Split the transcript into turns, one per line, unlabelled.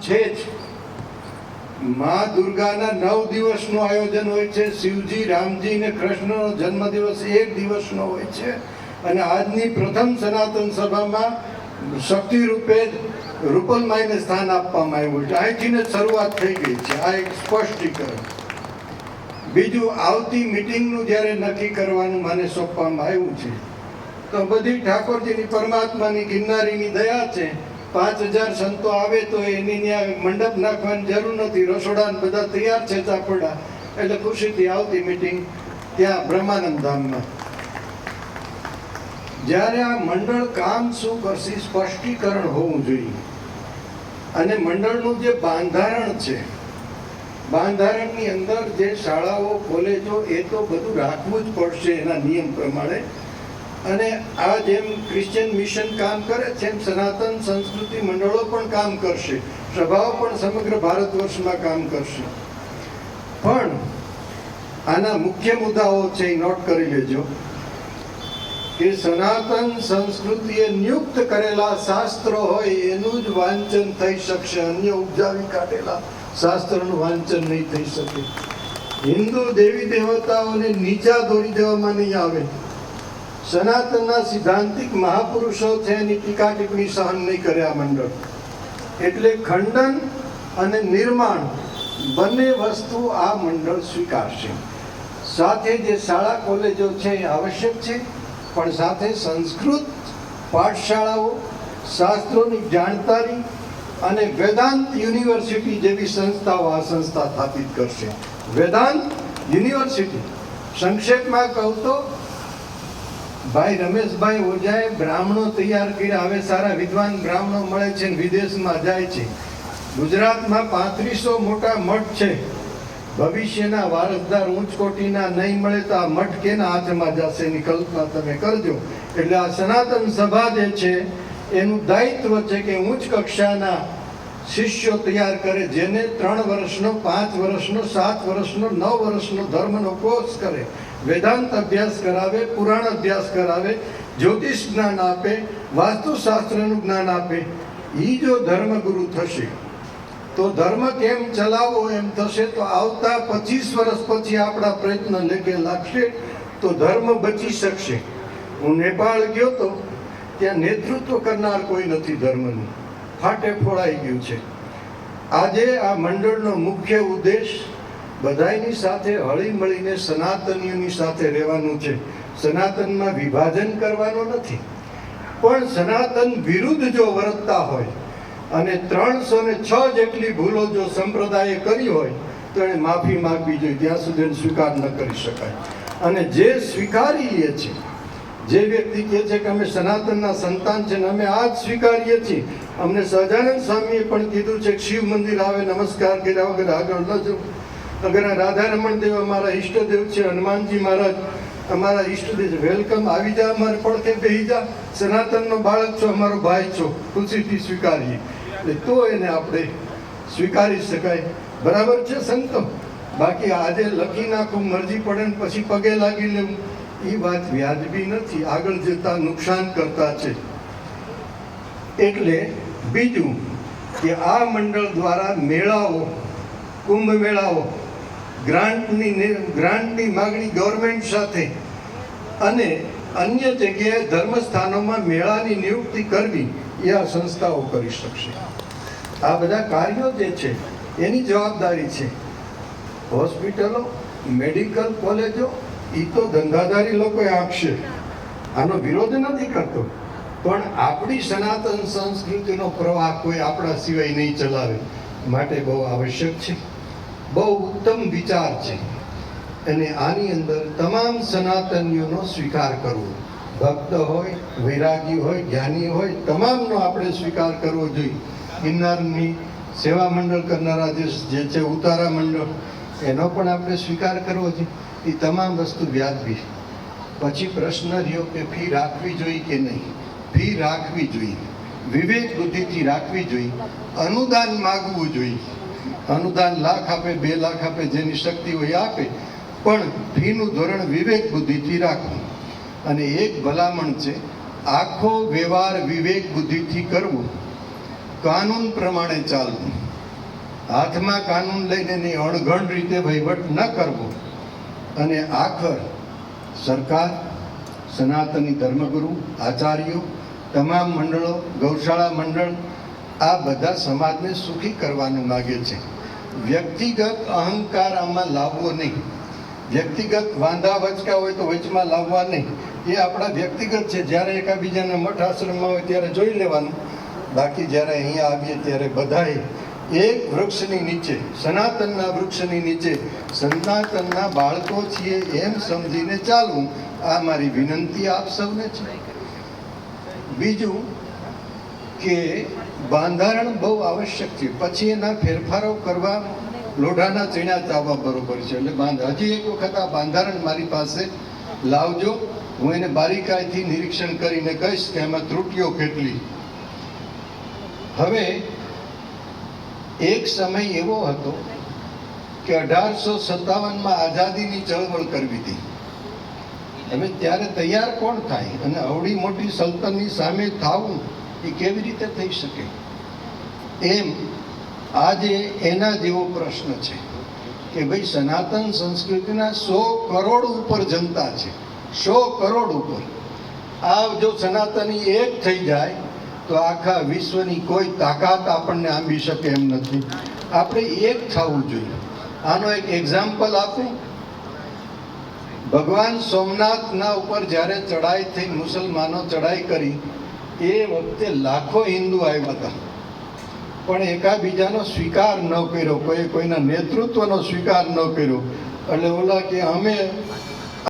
છે જ. મા દુર્ગાના નવ દિવસનું આયોજન હોય છે, શિવજી, રામજી ને કૃષ્ણનો જન્મદિવસ એક દિવસનો હોય છે. અને આજની પ્રથમ સનાતન સભામાં શક્તિ રૂપે રૂપલમાઈને સ્થાન આપવામાં આવ્યું છે. અહીંથીને શરૂઆત થઈ ગઈ છે. આ એક સ્પષ્ટીકરણ. બીજું, આવતી મિટિંગનું જ્યારે નક્કી કરવાનું મને સોંપવામાં આવ્યું છે. તો બધી ઠાકોરજીની પરમાત્માની ગિરનારીની દયા છે. પાંચ હજાર સંતો આવે તો એની ત્યાં મંડપ નાખવાની જરૂર નથી. રસોડા બધા તૈયાર છે ચાપડા. એટલે ખુશીથી આવતી મિટિંગ ત્યાં બ્રહ્માનંદ ધામમાં. જ્યારે આ મંડળ કામ શું કરશે સ્પષ્ટીકરણ હોવું જોઈએ. અને મંડળનું જે બાંધારણ છે, બાંધારણની અંદર જે શાળાઓ, કોલેજો, એ તો બધું રાખવું જ પડશે એના નિયમ પ્રમાણે. અને આ જેમ ક્રિશ્ચિયન મિશન કામ કરે છે એમ સનાતન સંસ્કૃતિ મંડળો પણ કામ કરશે. સભાઓ પણ સમગ્ર ભારત વર્ષમાં કામ કરશે. પણ આના મુખ્ય મુદ્દાઓ છે એ નોટ કરી લેજો. કે સનાતન સંસ્કૃતિએ નિયુક્ત કરેલા શાસ્ત્રો હોય એનું જ વાંચન થઈ શકશે. અન્ય ઉપજાવી કાઢેલા શાસ્ત્રનું વાંચન નહીં થઈ શકે. હિન્દુ દેવી દેવતાઓને નીચા દોરી દેવામાં નહીં આવે. સનાતનના સિદ્ધાંતિક મહાપુરુષો છે એની ટીકા ટિપ્પણી સહન નહીં કર્યા મંડળ. એટલે ખંડન અને નિર્માણ બંને વસ્તુ આ મંડળ સ્વીકારશે. સાથે જે શાળા કોલેજો છે એ આવશ્યક છે, પણ સાથે સંસ્કૃત પાઠશાળાઓ, શાસ્ત્રોની જાણકારી અને વેદાંત યુનિવર્સિટી જેવી સંસ્થાઓ આ સંસ્થા સ્થાપિત કરશે. વેદાંત યુનિવર્સિટી. સંક્ષેપમાં કહું તો ભાઈ રમેશભાઈ ઓઝાએ બ્રાહ્મણો તૈયાર કર્યા. હવે સારા વિદ્વાન બ્રાહ્મણો મળે છે અને વિદેશમાં જાય છે. ગુજરાતમાં પાંત્રીસો મોટા મઠ છે. ભવિષ્યના વારસદાર ઉચ્ચ કોટીના નહીં મળે તો આ મઠ કેના હાથમાં જશે એની કલ્પના તમે કરજો. એટલે આ સનાતન સભા જે છે, એનું દાયિત્વ છે કે ઉચ્ચ કક્ષાના શિષ્યો તૈયાર કરે, જેને ત્રણ વર્ષનો, પાંચ વર્ષનો, સાત વર્ષનો, નવ વર્ષનો ધર્મનો કોર્સ કરે. વેદાંત અભ્યાસ કરાવે, પુરાણ અભ્યાસ કરાવે, જ્યોતિષ જ્ઞાન આપે, વાસ્તુશાસ્ત્રનું જ્ઞાન આપે. એ જો ધર્મગુરુ થશે, તો ધર્મ કેમ ચલાવવો એમ થશે, તો આવતા પચીસ વર્ષ પછી આપણા પ્રયત્ન લેગે લાગશે, તો ધર્મ બચી શકશે. હું નેપાળ ગયો તો, ત્યાં નેતૃત્વ કરનાર કોઈ નથી ધર્મનું. ફાટે ફોડાઈ ગયું છે. આજે આ મંડળનો મુખ્ય ઉદ્દેશ બધાયની સાથે હળી મળીને સનાતનીઓની સાથે રહેવાનું છે. સનાતનમાં વિભાજન કરવાનો નથી. પણ સનાતન વિરુદ્ધ જો વર્તતા હોય અને ત્રણસો ને છ જેટલી ભૂલો જો સંપ્રદાયે કરી હોય, તો એને માફી માગવી જોઈએ. ત્યાં સુધી સ્વીકાર ન કરી શકાય. અને જે સ્વીકારીએ છીએ જે વ્યક્તિ કહે છે કે અમે સનાતનના સંતાન છે ને અમે આ જ સ્વીકારીએ છીએ. અમને સહજાનંદ સ્વામીએ પણ કીધું છે કે શિવ મંદિર આવે, નમસ્કાર કર્યા વગર આગળ ન જવું. અગર રાધા રમણ દેવ અમારા ઈષ્ટદેવ છે, હનુમાનજી મહારાજ, અમારા ઈષ્ટદેવ છે. વેલકમ, આવી જા, અમારે પડખે બેહી જા. સનાતનનો બાળક છો, અમારો ભાઈ છો. ખુશીથી સ્વીકારીએ. એટલે તો એને આપણે સ્વીકારી શકાય. બરાબર છે, સંતો? બાકી આજે લખી નાખું, મરજી પડે ને પછી પગે લાગી લેવું. એ વાત વ્યાજબી નથી. આગળ જતા નુકસાન કરતા છે. એટલે બીજું કે આ મંડળ દ્વારા મેળાઓ, કુંભ મેળાઓ ગ્રાન્ટની ગ્રાન્ટની માગણી ગવર્મેન્ટ સાથે અને અન્ય જગ્યાએ ધર્મસ્થાનોમાં મેળાની નિયુક્તિ કરવી એ આ સંસ્થાઓ કરી શકશે. આ બધા કાર્યો જે છે, એની જવાબદારી છે. હોસ્પિટલો, મેડિકલ કોલેજો એ તો ધંધાધારી લોકોએ આપશે. આનો વિરોધ નથી કરતો. પણ આપણી સનાતન સંસ્કૃતિનો પ્રવાહ કોઈ આપણા સિવાય નહીં ચલાવે. માટે બહુ આવશ્યક છે. બહુ ઉત્તમ વિચાર છે. અને આની અંદર તમામ સનાતનીઓનો સ્વીકાર કરવો. ભક્ત હોય, વૈરાગી હોય, જ્ઞાની હોય, તમામનો આપણે સ્વીકાર કરવો જોઈએ. ગિરનારની સેવા મંડળ કરનારા જે છે, ઉતારા મંડળ, એનો પણ આપણે સ્વીકાર કરવો જોઈએ એ તમામ વસ્તુ વ્યાજબી પછી પ્રશ્ન રહ્યો કે ફી રાખવી જોઈએ કે નહીં? ફી રાખવી જોઈએ. વિવેક બુદ્ધિથી રાખવી જોઈએ. અનુદાન માગવું જોઈએ. અનુદાન લાખ આપે, બે લાખ આપે, જેની શક્તિ હોય આપે. પણ ફીનું ધોરણ વિવેક બુદ્ધિથી રાખવું. અને એક ભલામણ છે, આખો વ્યવહાર વિવેક બુદ્ધિથી કરવો. કાનૂન પ્રમાણે ચાલવું. હાથમાં કાનૂન લઈને એની અણઘણ રીતે વહીવટ ન કરવો. અને આખર સરકાર, સનાતની ધર્મગુરુ, આચાર્યો, તમામ મંડળો, ગૌશાળા મંડળ આ બધા સમાજને સુખી કરવાનું માગે છે. વ્યક્તિગત અહંકાર આમાં લાવવો નહીં. વ્યક્તિગત વાંધા વચકા હોય તો વચમાં લાવવા નહીં. એ આપણા વ્યક્તિગત છે. જ્યારે એકાબીજાના મઠ આશ્રમમાં હોય ત્યારે જોઈ લેવાનું. બાકી જ્યારે અહીંયા આવીએ ત્યારે બધાએ એક વૃક્ષની નીચે, સનાતનના વૃક્ષની નીચે, સનાતનના બાળકો છીએ એમ સમજીને ચાલવું, આ મારી વિનંતી આપ સૌને છે. બીજું કે બાંધારણ બહુ આવશ્યક છે. પછી એના ફેરફારો કરવા લોઢાના ચીણા ચાવવા બરોબર છે. એટલે બાંધ હજી એક વખત આ બાંધારણ મારી પાસે લાવજો. હું એને બારીકાઈથી નિરીક્ષણ કરીને કહીશ કે એમાં ત્રુટીઓ કેટલી. હવે એક સમય એવો હતો કે અઢારસો સત્તાવનમાં આઝાદીની ચળવળ કરવી હતી હવે ત્યારે તૈયાર કોણ થાય? અને અવડી મોટી સલ્તનની સામે થાવું એ કેવી રીતે થઈ શકે? એમ આજે એના જેવો પ્રશ્ન છે કે ભાઈ સનાતન સંસ્કૃતિના સો કરોડ ઉપર જનતા છે, સો કરોડ ઉપર. આ જો સનાતની એક થઈ જાય, તો આખા વિશ્વની કોઈ તાકાત આપણને આંબી શકે એમ નથી. આપણે એક થવું જોઈએ. આનો એક એક્ઝામ્પલ આપું. ભગવાન સોમનાથના ઉપર જ્યારે ચડાઈ થઈ, મુસલમાનો ચડાઈ કરી એ વખતે લાખો હિન્દુ આવ્યા હતા. પણ એકાબીજાનો સ્વીકાર ન કર્યો, કોઈ કોઈના નેતૃત્વનો સ્વીકાર ન કર્યો. એટલે ઓલા કે અમે